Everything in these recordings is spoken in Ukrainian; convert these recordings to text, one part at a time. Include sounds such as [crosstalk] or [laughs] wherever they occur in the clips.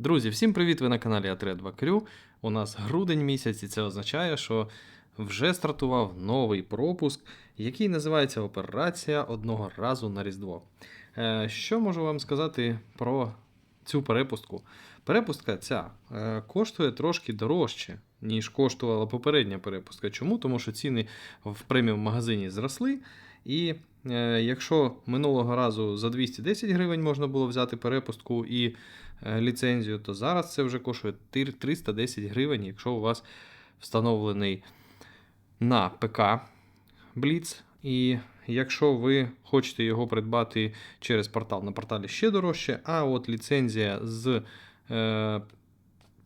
Друзі, всім привіт! Ви на каналі А32 Крю. У нас грудень місяць, і це означає, що вже стартував новий пропуск, який називається Операція одного разу на Різдво. Е, Що можу вам сказати про цю перепустку? Перепустка ця е, коштує трошки дорожче, ніж коштувала попередня перепустка. Чому? Тому що ціни в преміум магазині зросли. І е, якщо минулого разу за 210 гривень можна було взяти перепустку і е, ліцензію, то зараз це вже коштує 310 гривень, якщо у вас встановлений на ПК Blitz. І якщо ви хочете його придбати через портал, на порталі ще дорожче, а от ліцензія з е,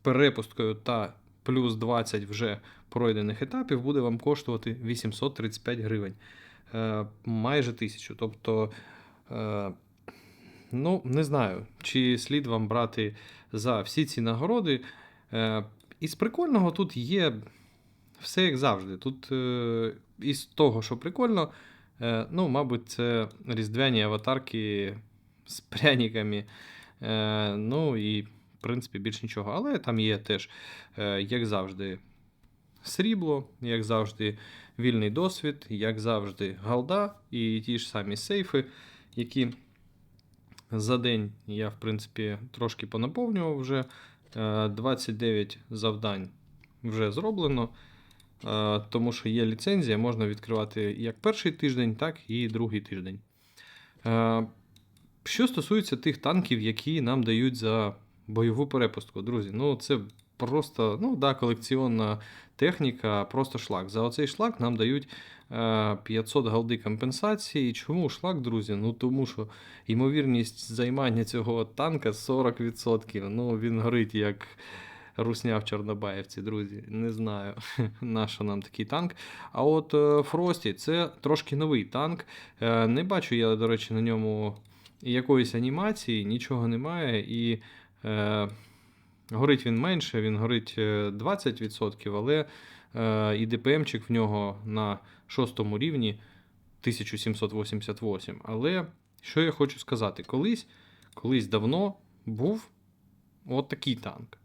перепусткою та плюс 20 вже пройдених етапів буде вам коштувати 835 гривень. Е, майже тисячу. Тобто, е, ну, не знаю, чи слід вам брати за всі ці нагороди. Е, із прикольного тут є все як завжди. Тут із того, що прикольно, ну, мабуть, це різдвяні аватарки з пряниками. Ну і, в принципі, більш нічого. Але там є теж, як завжди, срібло, як завжди, вільний досвід, як завжди, галда і ті ж самі сейфи, які за день я, в принципі, трошки понаповнював вже. Е, 29 завдань вже зроблено. Е, Тому що є ліцензія, можна відкривати як перший тиждень, так і другий тиждень. Е, Що стосується тих танків, які нам дають за бойову перепустку, друзі, ну це просто ну, да, колекціонна техніка, просто шлак. За оцей шлак нам дають е, 500 галди компенсації. Чому шлак, друзі? Ну тому що ймовірність займання цього танка 40%. Ну, він горить як русня в Чорнобаївці, друзі. Не знаю, [laughs] на нам такий танк. А от е, Фрості це трошки новий танк. Е, Не бачу я, до речі, на ньому якоїсь анімації, нічого немає. І е, горить він менше, він горить е, 20%, але е, і ДПМчик в нього на шостому рівні 1788. Але що я хочу сказати? Колись, колись давно був от такий танк.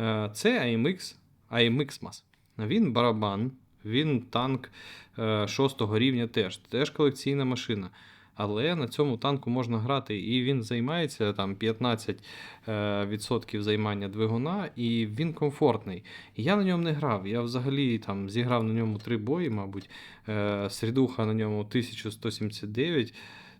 Е, Це AMX, AMX MAS. Він барабан, він танк е, шостого рівня теж, теж колекційна машина. Але на цьому танку можна грати, і він займається там 15% е, займання двигуна, і він комфортний. Я на ньому не грав. Я взагалі там зіграв на ньому три бої, мабуть. Е, Срідуха на ньому 1179.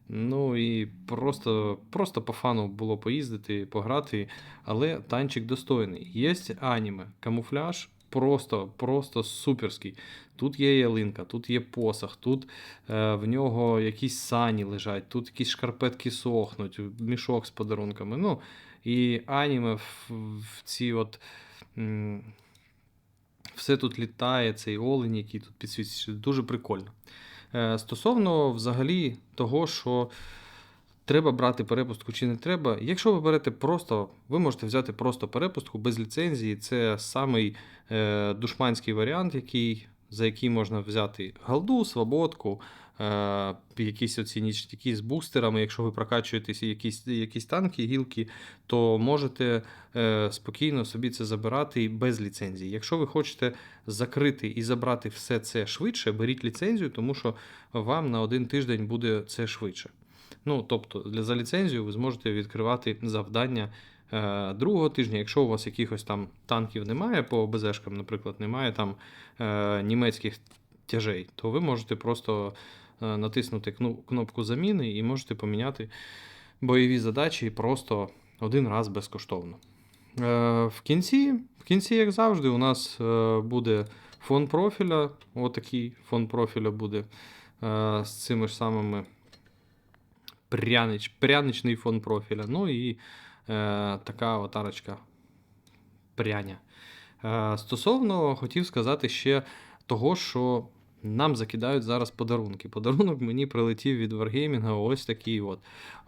Ну і просто, просто по фану було поїздити, пограти, але танчик достойний. Є аніме, камуфляж просто, просто суперський. Тут є ялинка, тут є посох, тут е, в нього якісь сані лежать, тут якісь шкарпетки сохнуть, мішок з подарунками. Ну, і аніме в, в ці от. м, все тут літає, цей олень, який тут підсвічується, дуже прикольно. Е, Стосовно взагалі того, що треба брати перепустку чи не треба. Якщо ви берете просто, ви можете взяти просто перепустку без ліцензії. Це самий е, душманський варіант, який, за який можна взяти галду, свободку, е, якісь оці нічники з бустерами. Якщо ви прокачуєтесь якісь, якісь танки, гілки, то можете е, спокійно собі це забирати без ліцензії. Якщо ви хочете закрити і забрати все це швидше, беріть ліцензію, тому що вам на один тиждень буде це швидше. Ну, тобто, для за ліцензію ви зможете відкривати завдання е, другого тижня. Якщо у вас якихось там танків немає по ОБЗшкам, наприклад, немає там е, німецьких тяжей, то ви можете просто е, натиснути кнопку заміни і можете поміняти бойові задачі просто один раз безкоштовно. Е, в кінці, в кінці, як завжди, у нас е, буде фон профіля. Отакий фон профіля буде е, з цими ж самими прянич, пряничний фон профіля. Ну і е, така аватарочка пряня. Е, стосовно хотів сказати ще того, що нам закидають зараз подарунки. Подарунок мені прилетів від Wargaming, ось такий от.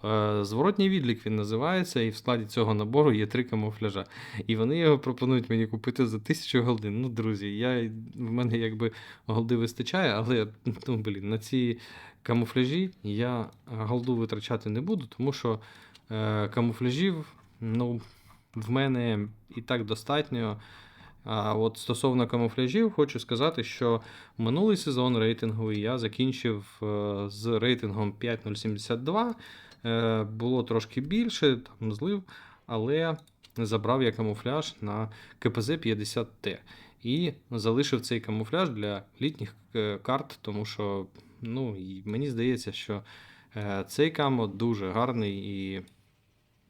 Е, Зворотній відлік він називається, і в складі цього набору є три камуфляжа. І вони його пропонують мені купити за 1000 голдин. Ну, друзі, я, в мене якби голди вистачає, але ну, блін, на ці камуфляжі я голду витрачати не буду, тому що е, камуфляжів, ну, в мене і так достатньо. А от стосовно камуфляжів, хочу сказати, що минулий сезон рейтинговий я закінчив е, з рейтингом 5.072. Е, Було трошки більше, там злив, але забрав я камуфляж на КПЗ 50Т. І залишив цей камуфляж для літніх е, карт, тому що ну, і мені здається, що е, цей камо дуже гарний і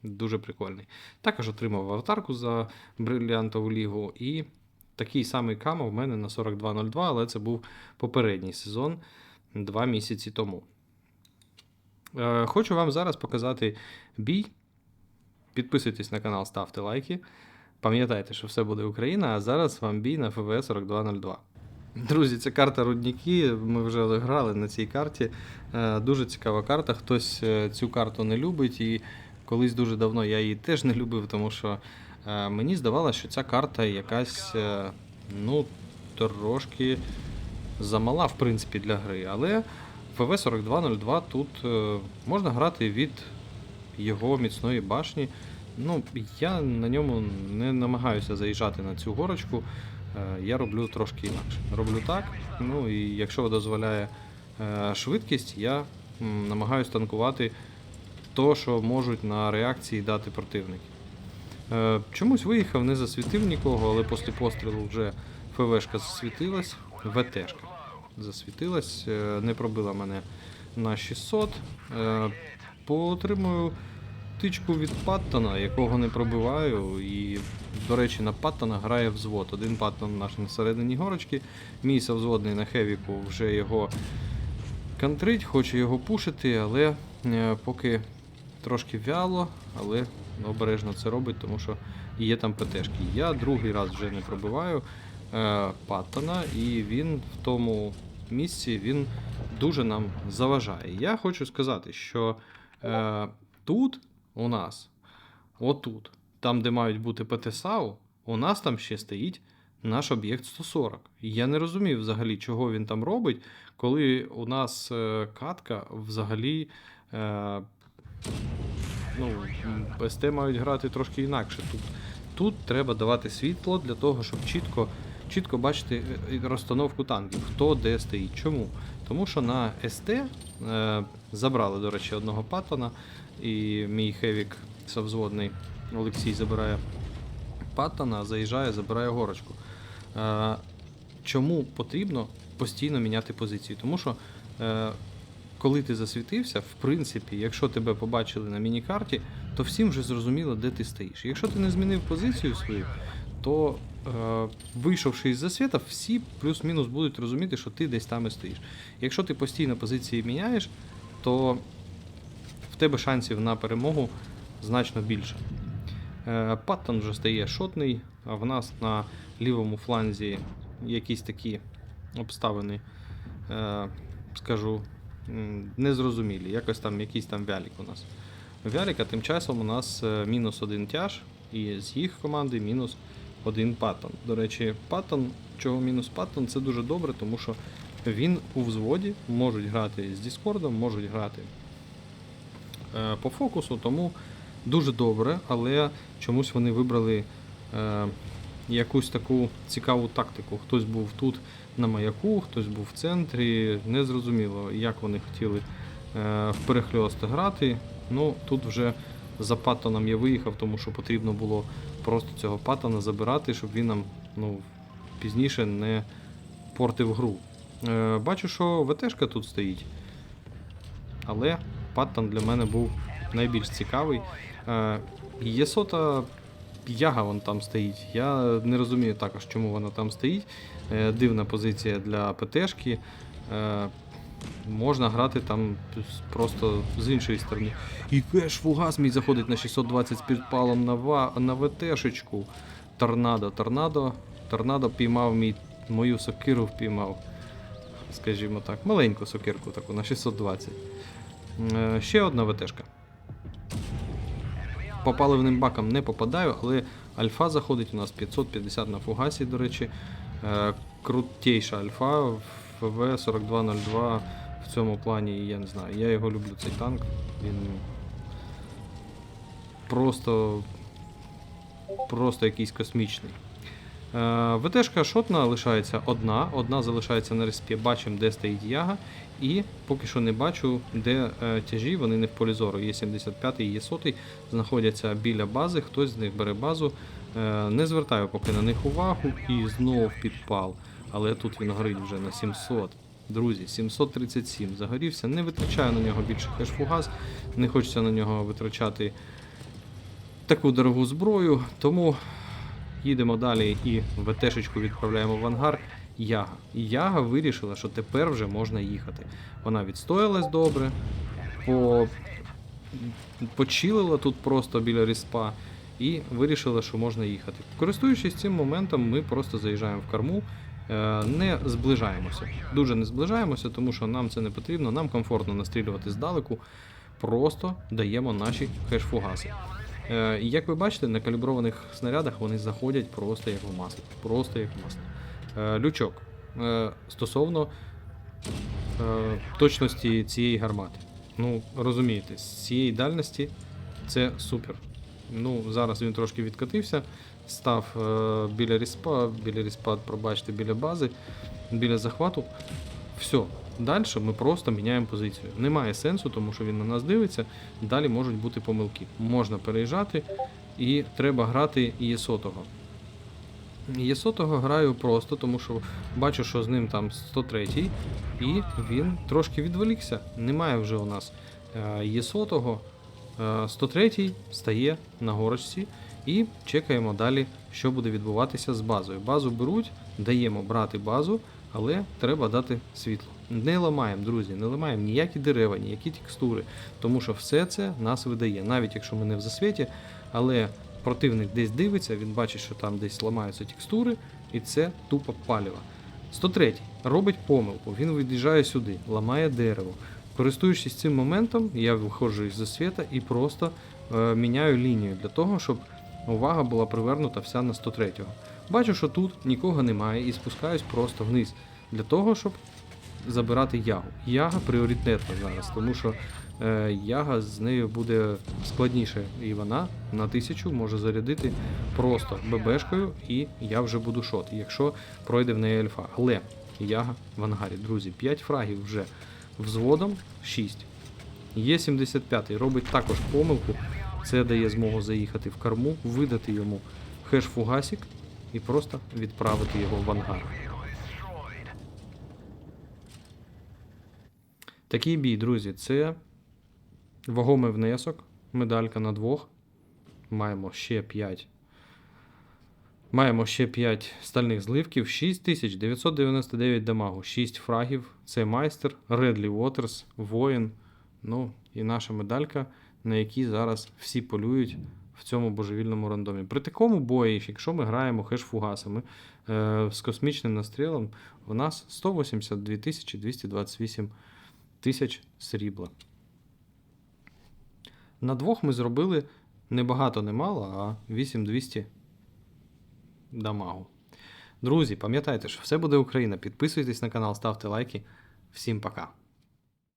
дуже прикольний. Також отримав аватарку за бриліантову лігу. І такий самий камо в мене на 42.02, але це був попередній сезон два місяці тому. Е, Хочу вам зараз показати бій. Підписуйтесь на канал, ставте лайки. Пам'ятайте, що все буде Україна, а зараз вам бій на ФВ 4202. Друзі, це карта рудники. Ми вже грали на цій карті. Е, Дуже цікава карта. Хтось е, цю карту не любить, і колись дуже давно я її теж не любив, тому що е, мені здавалося, що ця карта якась ну, трошки замала, в принципі, для гри. Але ФВ 4202 тут можна грати від його міцної башні. Ну, я на ньому не намагаюся заїжджати на цю горочку. Е, Я роблю трошки інакше. Роблю так. Ну і якщо дозволяє е, швидкість, я намагаюся танкувати то, що можуть на реакції дати противники. Е, Чомусь виїхав, не засвітив нікого, але після пострілу вже ФВшка засвітилась, ВТшка засвітилась, не пробила мене на 600. Е, Поотримую тичку від Паттона, якого не пробиваю. І, до речі, на Паттона грає взвод. Один Паттон наш на середині горочки. Мій совзводний на Хевіку вже його контрить, хоче його пушити, але е, поки трошки вяло, але обережно це робить, тому що є там ПТшки. Я другий раз вже не пробиваю е, Паттона, і він в тому місці він дуже нам заважає. Я хочу сказати, що е, тут у нас, отут, там, де мають бути ПТСАУ, у нас там ще стоїть наш об'єкт 140. Я не розумів взагалі, чого він там робить, коли у нас е, катка взагалі. Е, ну, СТ мають грати трошки інакше. Тут, тут треба давати світло для того, щоб чітко, чітко бачити е, розстановку танків, хто де стоїть. Чому? Тому що на СТ е, забрали, до речі, одного паттона, і мій хевік совзводний Олексій забирає паттона, заїжджає, забирає горочку. Е, чому потрібно постійно міняти позицію? Тому що е, коли ти засвітився, в принципі, якщо тебе побачили на міні-карті, то всім вже зрозуміло, де ти стоїш. Якщо ти не змінив позицію свою, то е, вийшовши із засвіта, всі плюс-мінус будуть розуміти, що ти десь там і стоїш. Якщо ти постійно позиції міняєш, то в тебе шансів на перемогу значно більше. Е, Паттон вже стає шотний, а в нас на лівому фланзі якісь такі обставини, е, скажу, незрозумілі. Якось там якийсь там вялік у нас. Вяліка тим часом у нас е, мінус один тяж, і з їх команди мінус один паттон. До речі, паттон, чого мінус паттон, це дуже добре, тому що він у взводі можуть грати з Діскордом, можуть грати е, по фокусу, тому дуже добре, але чомусь вони вибрали е, якусь таку цікаву тактику. Хтось був тут на маяку, хтось був в центрі. Незрозуміло, як вони хотіли е, в перехльост грати. Ну, тут вже за паттоном я виїхав, тому що потрібно було просто цього паттона забирати, щоб він нам ну, пізніше не портив гру. Е, бачу, що ВТшка тут стоїть. Але паттон для мене був найбільш цікавий. Е, Єсота Яга вон там стоїть. Я не розумію також, чому вона там стоїть. Е, Дивна позиція для ПТшки. Можна грати там просто з іншої сторони. І кеш фугас мій заходить на 620 з підпалом на, ва, на ВТшечку. Торнадо, торнадо. Торнадо піймав мій, мою сокиру впіймав. Скажімо так, маленьку сокирку таку на 620. Е, Ще одна ВТшка. По паливним бакам не попадаю, але альфа заходить у нас 550 на фугасі, до речі. Е, крутейша альфа в ФВ 4202 в цьому плані, я не знаю. Я його люблю, цей танк. Він просто просто якийсь космічний. Е, ВТшка шотна лишається одна, одна залишається на респі. Бачимо, де стоїть яга. І поки що не бачу, де е, тяжі, вони не в полі зору. Є 75 і є 100 знаходяться біля бази, хтось з них бере базу. Е, не звертаю поки на них увагу і знов підпал. Але тут він горить вже на 700. Друзі, 737 загорівся. Не витрачаю на нього більше хешфугас, не хочеться на нього витрачати таку дорогу зброю, тому їдемо далі і ВТшечку відправляємо в ангар. Яга. І Яга вирішила, що тепер вже можна їхати. Вона відстоялась добре, по... почилила тут просто біля ріспа і вирішила, що можна їхати. Користуючись цим моментом, ми просто заїжджаємо в корму, е, не зближаємося. Дуже не зближаємося, тому що нам це не потрібно, нам комфортно настрілювати здалеку, просто даємо наші хеш-фугаси. Е, і як ви бачите, на каліброваних снарядах вони заходять просто як в масло. Просто як в масло. Е, Лючок. Е, Стосовно точності цієї гармати. Ну, розумієте, з цієї дальності це супер. Ну, зараз він трошки відкатився, став біля ріспа, біля ріспа, пробачте, біля бази, біля захвату. Все. Далі ми просто міняємо позицію. Немає сенсу, тому що він на нас дивиться. Далі можуть бути помилки. Можна переїжджати, і треба грати ЄСОТого. ЄСОТого граю просто, тому що бачу, що з ним там 103 й і він трошки відволікся. Немає вже у нас е, ЄСОТого. Е, 103 стає на горочці і чекаємо далі, що буде відбуватися з базою. Базу беруть, даємо брати базу, але треба дати світло. Не ламаємо, друзі, не ламаємо ніякі дерева, ніякі текстури, тому що все це нас видає, навіть якщо ми не в засвіті, але противник десь дивиться, він бачить, що там десь ламаються текстури, і це тупо паліва. 103 робить помилку, він від'їжджає сюди, ламає дерево. Користуючись цим моментом, я виходжу із засвіта і просто е, міняю лінію для того, щоб увага була привернута вся на 103-го. Бачу, що тут нікого немає і спускаюсь просто вниз для того, щоб забирати ягу. Яга пріоритетна зараз, тому що е, яга з нею буде складніше, і вона на 1000 може зарядити просто ББшкою, і я вже буду шот, якщо пройде в неї альфа. Але яга в ангарі, друзі, 5 фрагів вже взводом 6. Є 75 робить також помилку. Це дає змогу заїхати в корму, видати йому хеш-фугасік і просто відправити його в ангар. Такий бій, друзі, це вагомий внесок, медалька на двох. Маємо ще 5. Маємо ще 5 стальних зливків, 6999 дамагу, 6 фрагів. Це майстер, Редлі Уотерс, воїн. Ну і наша медалька, на якій зараз всі полюють в цьому божевільному рандомі. При такому бої, якщо ми граємо хеш-фугасами е, з космічним настрілом, у нас 182 228 тисяч срібла. На двох ми зробили не багато, не мало, а 8200 дамагу. Друзі, пам'ятайте, що все буде Україна. Підписуйтесь на канал, ставте лайки. Всім пока.